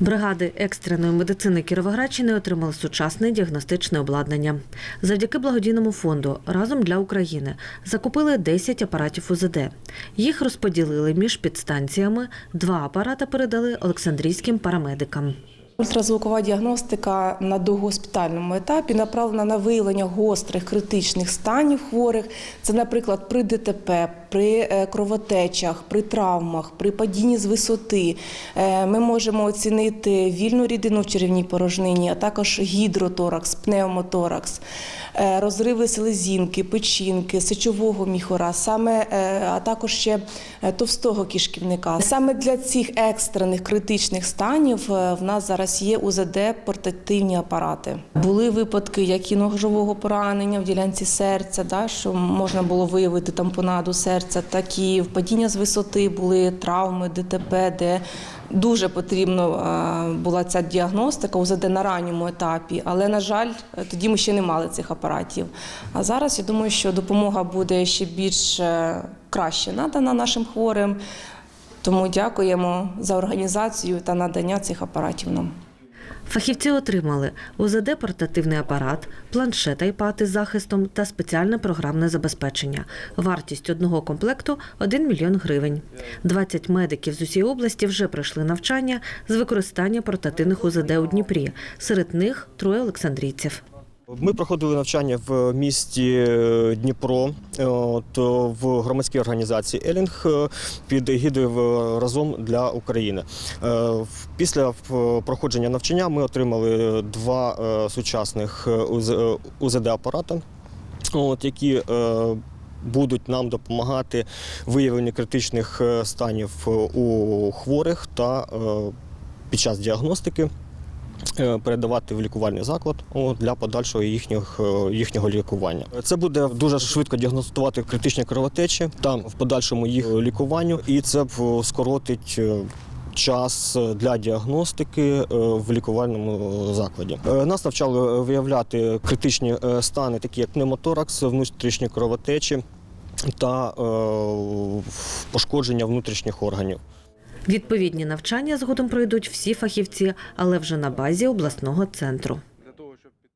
Бригади екстреної медицини Кіровоградщини отримали сучасне діагностичне обладнання. Завдяки благодійному фонду разом для України закупили 10 апаратів УЗД. Їх розподілили між підстанціями. Два апарата передали Олександрійським парамедикам. Ультразвукова діагностика на догоспітальному етапі направлена на виявлення гострих критичних станів хворих. Це, наприклад, при ДТП, при е, кровотечах, при травмах, при падінні з висоти. Е, Ми можемо оцінити вільну рідину в черевній порожнині, а також гідроторакс, пневмоторакс, е, розриви селезінки, печінки, сечового міхора, саме, а також ще товстого кишківника. Саме для цих екстрених критичних станів в нас зараз є УЗД портативні апарати. Були випадки, як і ножового поранення в ділянці серця, да, що можна було виявити тампонаду серця, так і впадіння з висоти були травми, ДТП, де дуже потрібно е, була ця діагностика УЗД на ранньому етапі. Але, на жаль, тоді ми ще не мали цих апаратів. А зараз я думаю, що допомога буде ще більш е, краще надана нашим хворим. Тому дякуємо за організацію та надання цих апаратів нам. Фахівці отримали УЗД портативний апарат, планшет iPad із захистом та спеціальне програмне забезпечення. Вартість одного комплекту 1 мільйон гривень. 20 медиків з усієї області вже пройшли навчання з використання портативних УЗД у Дніпрі. Серед них троє олександрійців. Ми проходили навчання в місті е, Дніпро е, от, в громадській організації Елінг е, під егідою разом для України. Е, Після проходження навчання ми отримали два е, сучасних УЗД апарата, які е, будуть нам допомагати виявленні критичних е, станів е, у хворих та е, під час діагностики е, передавати в лікувальний заклад для подальшого їхніх, е, їхнього лікування. Це буде дуже швидко діагностувати критичні кровотечі та в подальшому їх лікуванню, і це скоротить. е, Час для діагностики е, в лікувальному закладі Е, нас навчали виявляти критичні е, стани, такі як пневмоторакс, внутрішні кровотечі та е, пошкодження внутрішніх органів. Відповідні навчання згодом пройдуть всі фахівці, але вже на базі обласного центру.